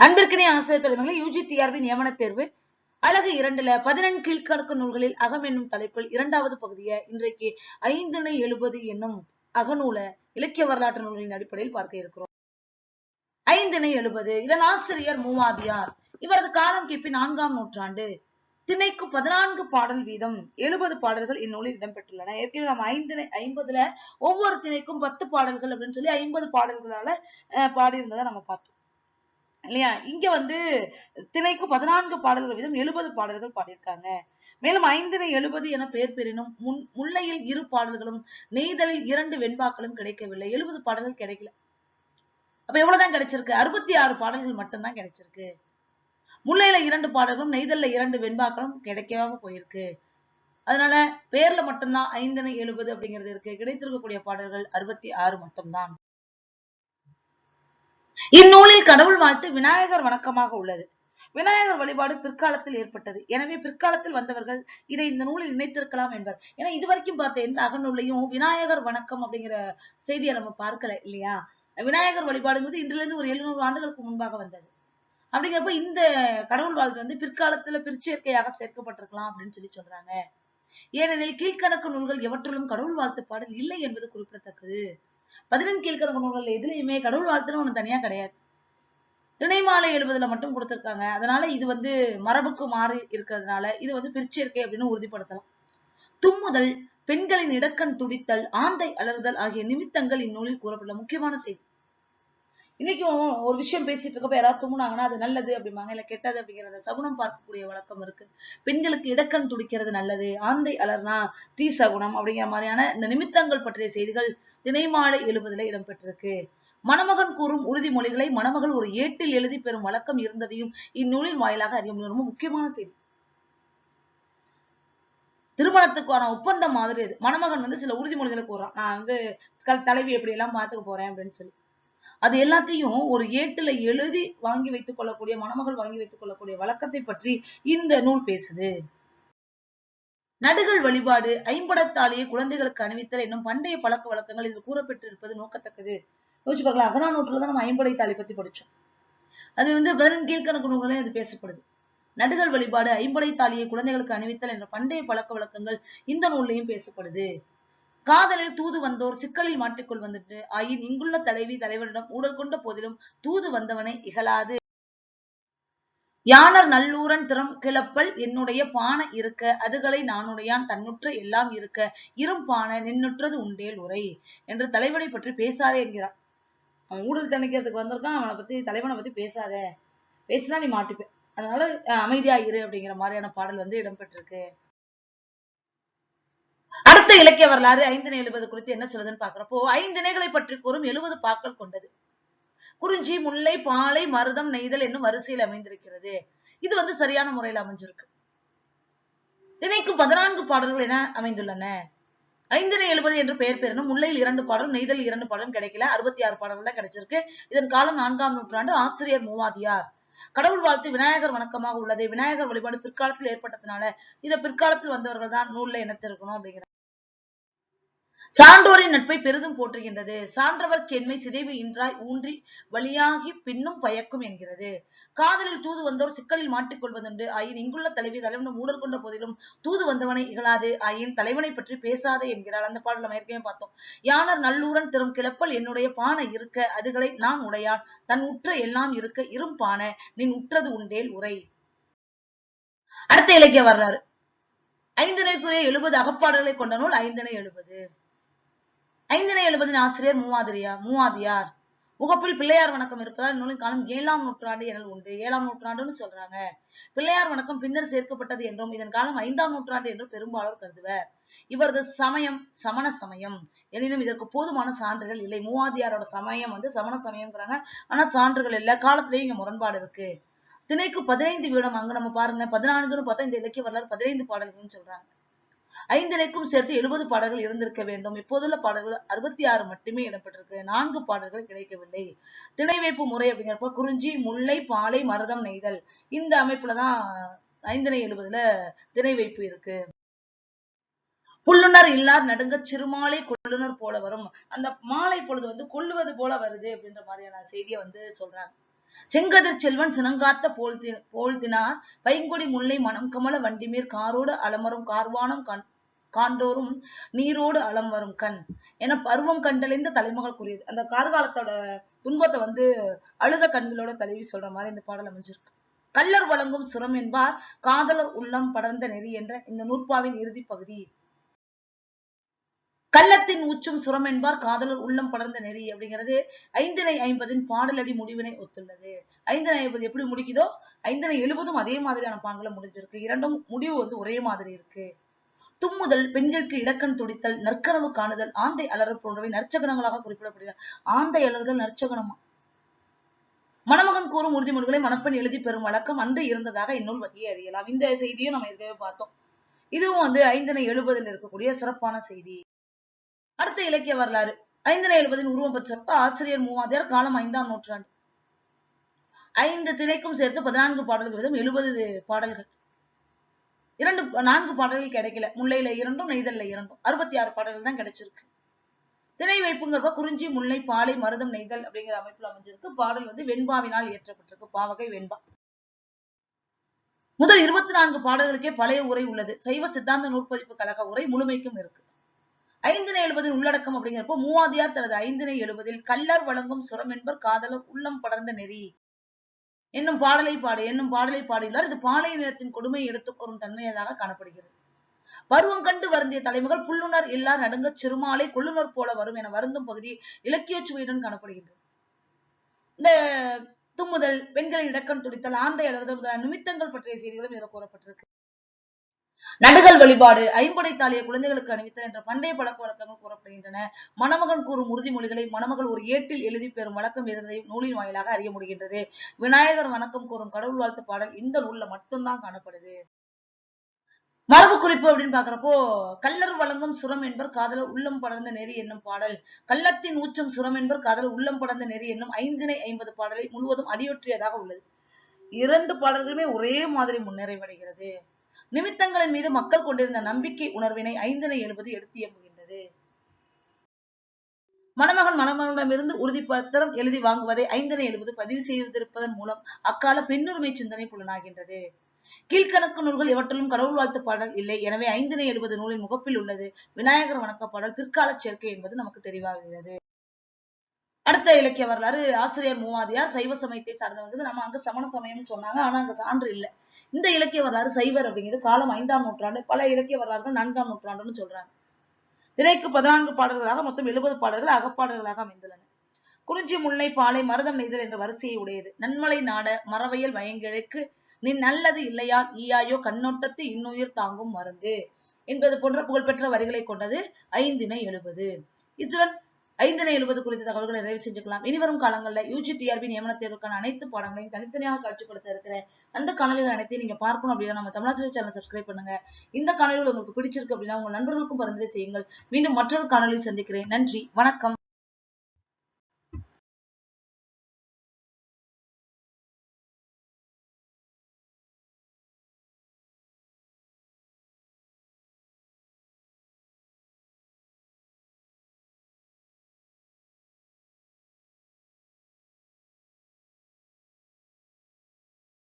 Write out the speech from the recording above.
அன்பிற்கினை ஆசிரியர் தொழில்களை UG TRP நியமன தேர்வு அழகு இரண்டுல பதினெண் கீழ்கணக்கு நூல்களில் அகம் என்னும் தலைப்பில் இரண்டாவது பகுதியை இன்றைக்கு ஐந்திணை எழுபது என்னும் அகநூல இலக்கிய வரலாற்று நூல்களின் அடிப்படையில் பார்க்க இருக்கிறோம். ஐந்திணை எழுபது இதன் ஆசிரியர் மூவாதியார். இவரது காலம் கிபி நான்காம் நூற்றாண்டு. திணைக்கு பதினான்கு பாடல் வீதம் எழுபது பாடல்கள் இந்நூலில் இடம்பெற்றுள்ளன. ஏற்கனவே நம்ம ஐந்து ஐம்பதுல ஒவ்வொரு திணைக்கும் பத்து பாடல்கள் அப்படின்னு சொல்லி ஐம்பது பாடல்களால அஹ், பாடியிருந்ததை நம்ம பார்த்தோம். இல்லையா? இங்க வந்து திணைக்கு பதினான்கு பாடல்கள் வீதம் எழுபது பாடல்கள் பாடியிருக்காங்க. மேலும் ஐந்தினை எழுபது என பெயர் பெறினும் முன் முல்லையில் இரு பாடல்களும் நெய்தலில் இரண்டு வெண்பாக்களும் கிடைக்கவில்லை. எழுபது பாடல்கள் கிடைக்கல. அப்ப எவ்வளவுதான் கிடைச்சிருக்கு? அறுபத்தி ஆறு பாடல்கள் மட்டும்தான் கிடைச்சிருக்கு. முல்லையில இரண்டு பாடல்களும் நெய்தல்ல இரண்டு வெண்பாக்களும் கிடைக்காம போயிருக்கு. அதனால பேர்ல மட்டும்தான் ஐந்தனை எழுபது அப்படிங்கிறது இருக்கு. கிடைத்திருக்கக்கூடிய பாடல்கள் அறுபத்தி ஆறு மட்டும்தான். இந்நூலில் கடவுள் வாழ்த்து விநாயகர் வணக்கமாக உள்ளது. விநாயகர் வழிபாடு பிற்காலத்தில் ஏற்பட்டது. எனவே பிற்காலத்தில் வந்தவர்கள் இதை இந்த நூலில் இணைத்திருக்கலாம் என்பர். ஏன்னா இது வரைக்கும் பார்த்த எந்த அகநூலையும் விநாயகர் வணக்கம் அப்படிங்கிற செய்தியை நம்ம பார்க்கல இல்லையா? விநாயகர் வழிபாடுங்கிறது இன்றிலிருந்து ஒரு எழுநூறு ஆண்டுகளுக்கு முன்பாக வந்தது. அப்படிங்கிறப்ப இந்த கடவுள் வாழ்த்து வந்து பிற்காலத்துல பிற்சேர்க்கையாக சேர்க்கப்பட்டிருக்கலாம் அப்படின்னு சொல்லி சொல்றாங்க. ஏனெனில் கீழ்கணக்கு நூல்கள் எவற்றிலும் கடவுள் வாழ்த்து பாடல் இல்லை என்பது குறிப்பிடத்தக்கது. பதினெண் கீழ்கணக்கு நூல்கள் எதுலையுமே கடவுள் வாழ்த்துன்னு ஒண்ணு தனியா கிடையாது. திணைமாலை எழுபதுல மட்டும் கொடுத்திருக்காங்க. அதனால இது வந்து மரபுக்கு மாறி இருக்கிறதுனால இது வந்து பிரிச்சேர்க்கை அப்படின்னு உறுதிப்படுத்தலாம். தும்முதல் பெண்களின் இடக்கண் துடித்தல் ஆந்தை அலறுதல் ஆகிய நிமித்தங்கள் இந்நூலில் கூறப்பட்ட முக்கியமான செய்தி. இன்னைக்கும் ஒரு விஷயம் பேசிட்டு இருக்கப்ப யாராவது தும்முனாங்கன்னா அது நல்லது அப்படிம்பாங்க. இல்ல கெட்டது அப்படிங்கறத சகுனம் பார்க்கக்கூடிய வழக்கம் இருக்கு. பெண்களுக்கு இடக்கண் துடிக்கிறது நல்லது. ஆந்தை அலர்னா தீ சகுனம் அப்படிங்கிற மாதிரியான இந்த நிமித்தங்கள் பற்றிய செய்திகள் திணைமாலை எழுபதுல இடம்பெற்றிருக்கு. மணமகன் கூறும் உறுதிமொழிகளை மணமகள் ஒரு ஏட்டில் எழுதி பெறும் வழக்கம் இருந்ததையும் இந்நூலின் வாயிலாக அறிய முடியும். ரொம்ப முக்கியமான செய்தி. திருமணத்துக்கான ஒப்பந்தம் மாதிரி அது. மணமகன் வந்து சில உறுதிமொழிகளை கூறான் நான் வந்து கல்- தலைவி எப்படி எல்லாம் பாத்துக்க போறேன் அப்படின்னு சொல்லி. அது எல்லாத்தையும் ஒரு ஏட்டுல எழுதி வாங்கி வைத்துக் கொள்ளக்கூடிய மணமகள் வாங்கி வைத்துக் கொள்ளக்கூடிய வழக்கத்தை பற்றி இந்த நூல் பேசுது. நடுகள் வழிபாடு ஐம்படத்தாலேயே குழந்தைகளுக்கு அணிவித்தல் என்னும் பண்டைய பழக்க வழக்கங்கள் இதில் கூறப்பட்டிருப்பது நோக்கத்தக்கது. யோசிச்சு பார்க்கலாம் அகநானூற்றுல தான் நம்ம ஐம்படை தாலி பத்தி படிச்சோம். அது வந்து பதினெண் கீழ்கணக்கு நூல்களையும் அது பேசப்படுது. நடுகள் வழிபாடு ஐம்படை தாலியை குழந்தைகளுக்கு அணிவித்தல் என்ற பண்டைய பழக்க வழக்கங்கள் இந்த நூல்லையும் பேசப்படுது. காதலில் தூது வந்தோர் சிக்கலில் மாட்டிக்கொள் வந்துட்டு ஆயின் இங்குள்ள தலைவி தலைவரிடம் ஊழல் கொண்ட போதிலும் தூது வந்தவனை இகழாது. யானர் நல்லூரன் திறம் கிளப்பல் என்னுடைய பான இருக்க அதுகளை நானுடையான் தன்னுற்ற எல்லாம் இருக்க. இரும் பான நின்னுற்றது உண்டேல் உரை என்று தலைவனை பற்றி பேசாதே என்கிறான். அவன் ஊழல் தணிக்கிறதுக்கு வந்திருக்கான் அவனை பத்தி தலைவனை பத்தி பேசாத. பேசினா நீ மாட்டிப்ப. அதனால அஹ், அமைதியா இரு அப்படிங்கிற மாதிரியான பாடல் வந்து இடம்பெற்றிருக்கு. அடுத்த இலக்கிய வரலாறு ஐந்திணை எழுபது குறித்து என்ன சொல்லுதுன்னு பாக்குறப்போ ஐந்திணைகளை பற்றி கூறும் எழுபது பாக்கள் கொண்டது. குறிஞ்சி முல்லை பாலை மருதம் நெய்தல் என்னும் வரிசையில் அமைந்திருக்கிறது. இது வந்து சரியான முறையில் அமைஞ்சிருக்கு. திணைக்கு பதினான்கு பாடல்கள் என அமைந்துள்ளன. ஐந்தினை எழுபது என்று பெயர் பெறணும். முல்லையில் இரண்டு பாடலும் நெய்தல் இரண்டு பாடலும் கிடைக்கல. அறுபத்தி ஆறு பாடல்கள் தான் கிடைச்சிருக்கு. இதன் காலம் நான்காம் நூற்றாண்டு. ஆசிரியர் மூவாதியார். கடவுள் வாழ்த்து விநாயகர் வணக்கமாக உள்ளது. விநாயகர் வழிபாடு பிற்காலத்தில் ஏற்பட்டதுனால இதை பிற்காலத்தில் வந்தவர்கள் தான் நூல்ல இணைத்திருக்கணும் அப்படிங்கிற சான்றோரின் நட்பை பெரிதும் போற்றுகின்றது. சான்றவர் கேண்மை சிதைவு இன்றாய் ஊன்றி வழியாகி பின்னும் பயக்கும் என்கிறது. காதலில் தூது வந்தோர் சிக்கலில் மாட்டிக்கொள்வதுண்டு ஆயின் இங்குள்ள தலைவி தலைவனும் ஊழல் கொண்ட போதிலும் தூது வந்தவனை இகழாது. ஆயின் தலைவனை பற்றி பேசாதே என்கிறார் அந்த பாடல் நம்ம ஏற்கனவே பார்த்தோம். யானர் நல்லூரன் திரும் கிளப்பல் என்னுடைய பானை இருக்க அதுகளை நான் உடையான். தன் உற்ற எல்லாம் இருக்க இரும் பானை நின் உற்றது உண்டேல் உரை. அடுத்த இலக்கிய வர்றாரு. ஐந்தினைக்குரிய எழுபது அகப்பாடுகளை கொண்ட நூல் ஐந்தினை எழுபது. ஐந்தினை எழுபதின் ஆசிரியர் மூவாதிரியா மூவாதியார். முகப்பில் பிள்ளையார் வணக்கம் இருப்பதால் நூலின் காலம் ஏழாம் நூற்றாண்டு எனல் உண்டு. ஏழாம் நூற்றாண்டுன்னு சொல்றாங்க. பிள்ளையார் வணக்கம் பின்னர் சேர்க்கப்பட்டது என்றும் இதன் காலம் ஐந்தாம் நூற்றாண்டு என்றும் பெரும்பாலோர் கருதுவர். இவரது சமயம் சமண சமயம். எனினும் இதற்கு போதுமான சான்றுகள் இல்லை. மூவாதியாரோட சமயம் வந்து சமண சமயம்ங்கிறாங்க. ஆனா சான்றுகள் இல்ல. காலத்திலேயும் இங்க முரண்பாடு இருக்கு. திணைக்கு பதினைந்து வீடம் அங்க நம்ம பாருங்க. பதினான்குன்னு பார்த்தா இந்த இலக்கிய வரலாறு பதினைந்து பாடல்கள்னு சொல்றாங்க. ஐந்தினைக்கும் சேர்த்து எழுபது பாடல்கள் இருந்திருக்க வேண்டும். இப்போதுள்ள பாடல்கள் அறுபத்தி ஆறு மட்டுமே இடம்பெற்றிருக்கு. நான்கு பாடல்கள் கிடைக்கவில்லை. திணைவைப்பு முறை அப்படிங்கிறப்ப குறிஞ்சி முல்லை பாலை மருதம் நெய்தல். இந்த அமைப்புலதான் ஐந்திணை எழுபதுல திணைவைப்பு இருக்கு. புல்லுணர் இல்லார் நடுங்க சிறுமாலை கொள்ளுனர் போல வரும். அந்த மாலை பொழுது வந்து கொள்ளுவது போல வருது அப்படின்ற மாதிரியான செய்தியை வந்து சொல்றாங்க. செங்கதிர் செல்வன் சினங்காத்த போழ்த்தி போழ்த்தினார் பைங்கொடி முல்லை மனம் கமல வண்டிமேற் காரோடு அலமரும் கார்வானம் கண் காண்டோறும் நீரோடு அலம் வரும் கண் என பருவம் கண்டலைந்த தலைமகள் கூறியது. அந்த கார்காலத்தோட துன்பத்தை வந்து அழுத கண்களோட தழுவி சொல்ற மாதிரி இந்த பாடல் அமைஞ்சிருக்கு. கள்ளர் வழங்கும் சுரம் என்பார் காதலர் உள்ளம் படர்ந்த நெறி என்ற இந்த நூற்பாவின் இறுதி பகுதி. கள்ளத்தின் உச்சம் சுரம் என்பார். காதலர் உள்ளம் படர்ந்த நெறி அப்படிங்கிறது ஐந்தனை ஐம்பதின் பாடலடி முடிவினை ஒத்துள்ளது. ஐந்தனை ஐம்பது எப்படி முடிக்குதோ? ஐந்தனை எழுபதும் அதே மாதிரியான பாடல முடிஞ்சிருக்கு. இரண்டும் முடிவு வந்து ஒரே மாதிரி இருக்கு. தும்முதல் பெண்களுக்கு இடக்கண் துடித்தல் நற்கனவு காணுதல் ஆந்தை அலறல் போன்றவை நற்சகனங்களாக குறிப்பிடப்படுகிறது ஆந்தை அலறுதல் நற்சகனமா? மணமகன் கூறும் உறுதிமொழிகளை மணப்பெண் எழுதி பெறும் வழக்கம் அன்று இருந்ததாக இந்நூல் வகையை அறியலாம். இந்த செய்தியும் நம்ம ஏற்கனவே பார்த்தோம். இதுவும் வந்து ஐந்தனை எழுபதில் இருக்கக்கூடிய சிறப்பான செய்தி. அடுத்த இலக்கிய வரலாறு. ஐந்தனை எழுபதின் உருவம் பெற்ற ஆசிரியர் மூவாதியார் காலம் ஐந்தாம் நூற்றாண்டு. ஐந்து திணைக்கும் சேர்த்து பதினான்கு பாடல்கள் விதம் எழுபது பாடல்கள். இரண்டு நான்கு பாடல்கள் கிடைக்கல. முல்லையில இரண்டும் நெய்தல்ல இரண்டும். அறுபத்தி ஆறு பாடல்கள் தான் கிடைச்சிருக்கு. திணை வைப்புங்கிறப்ப குறிஞ்சி முல்லை பாலை மருதம் நெய்தல் அப்படிங்கிற அமைப்புல அமைஞ்சிருக்கு. பாடல் வந்து வெண்பாவினால் இயற்றப்பட்டிருக்கு. பாவகை வெண்பா. முதல் இருபத்தி நான்கு பாடல்களுக்கே பழைய உரை உள்ளது. சைவ சித்தாந்த நூற்பதிப்பு கழக உரை முழுமைக்கும் இருக்கு. ஐந்தினை எழுபதின் உள்ளடக்கம் அப்படிங்கிறப்போ மூவாதியார் தனது ஐந்தினை எழுபதில் கல்லர் வழங்கும் சுரம் என்பர் காதலர் உள்ளம் படர்ந்த நெறி. என்னும் பாடலை பாடு என்னும் பாடலை பாடியுள்ளார். இது பாலை நிலத்தின் கொடுமை எடுத்துக்கொறும் தன்மையதாக காணப்படுகிறது. பருவம் கண்டு வருந்திய தலைமகள் புல்லுணர் இல்லா நடுங்கச் சிறுமாலை கொள்ளுணர் போல வரும் என வருந்தும் பகுதி இலக்கிய சுவையுடன் காணப்படுகின்றது. இந்த தும்முதல் பெண்களின் இடக்கம் துடித்தல் ஆந்தை அலறுதல் முதலான நிமித்தங்கள் பற்றிய செய்திகளும் இதில் கூறப்பட்டிருக்கு. நடுகள் வழிபாடு ஐம்படை தாலிய குழந்தைகளுக்கு அணிவித்தல் என்ற பண்டைய பழக்க வழக்கங்கள் கூறப்படுகின்றன. மணமகன் கூறும் உறுதிமொழிகளை மணமகள் ஒரு ஏட்டில் எழுதி பெறும் வழக்கம் இருந்ததை நூலின் வாயிலாக அறிய முடிகின்றது. விநாயகர் வணக்கம் கூறும் கடவுள் வாழ்த்து பாடல் இந்த நூல்ல மட்டும்தான் காணப்படுது. மரபு குறிப்பு அப்படின்னு பாக்குறப்போ கல்லர் வழங்கும் சுரம் என்பர் காதல உள்ளம் படர்ந்த நெறி என்னும் பாடல். கள்ளத்தின் ஊச்சம் சுரம் என்பர் காதல உள்ளம் படர்ந்த நெறி என்னும் ஐந்தினை ஐம்பது பாடலை முழுவதும் அடியொற்றியதாக உள்ளது. இரண்டு பாடல்களுமே ஒரே மாதிரி முன்னிறைவடைகிறது. நிமித்தங்களின் மீது மக்கள் கொண்டிருந்த நம்பிக்கை உணர்வினை ஐந்தனை எழுபது எடுத்து எம்புகின்றது மணமகன் மணமகனிடமிருந்து உறுதிப்பத்திரம் எழுதி வாங்குவதை ஐந்தனை எழுபது பதிவு செய்திருப்பதன் மூலம் அக்கால பெண்ணுரிமை சிந்தனை புலனாகின்றது. கீழ்கணக்கு நூல்கள் எவற்றிலும் கடவுள் வாழ்த்து பாடல் இல்லை. எனவே ஐந்தனை எழுபது நூலின் முகப்பில் உள்ளது விநாயகர் வணக்க பாடல் பிற்கால சேர்க்கை என்பது நமக்கு தெரிவாகிறது அடுத்த இலக்கிய வரலாறு ஆசிரியர் மூவாதியார் சைவ சமயத்தை சார்ந்தவங்க. நம்ம அங்க சமண சமயம்னு சொன்னாங்க. ஆனா அங்க சான்று இல்லை. இந்த இலக்கிய வரலாறு சைவர் அப்படிங்கிறது காலம் ஐந்தாம் நூற்றாண்டு பல இலக்கிய வரலாறுகள் நான்காம் நூற்றாண்டுன்னு சொல்றாங்க. திரைக்கு பதினான்கு பாடல்களாக மொத்தம் எழுபது பாடல்கள் அகப்பாடல்களாக அமைந்துள்ளன. குறிஞ்சி முல்லை பாலை மருதம் நெய்தல் என்ற வரிசையை உடையது. நன்மலை நாட மரவையல் வயங்கிழக்கு நீ நல்லது இல்லையா ஈயாயோ கண்ணோட்டத்து இன்னுயிர் தாங்கும் மருந்து என்பது போன்ற புகழ்பெற்ற வரிகளை கொண்டது ஐந்தினை எழுபது. இத்துடன் ஐந்தனை எழுபது குறித்த தகவல்களை நிறைவு செஞ்சுக்கலாம். இனிவரும் காலங்களில் யூஜி டிஆர்பி நியமன தேர்வுக்கான அனைத்து பாடங்களையும் தனித்தனியாக காட்சிப்படுத்த இருக்கிறேன் அந்த காணொலிகள் அனைத்தையும் நீங்க பார்க்கணும் அப்படின்னா நம்ம தமிழாசிரியர் சேனல் சப்ஸ்கிரைப் பண்ணுங்க. இந்த காணொலிகள் உங்களுக்கு பிடிச்சிருக்கு அப்படின்னா உங்க நண்பர்களுக்கும் பரிந்துரை செய்யுங்கள். மீண்டும் மற்றொரு காணொலி சந்திக்கிறேன். நன்றி. வணக்கம்.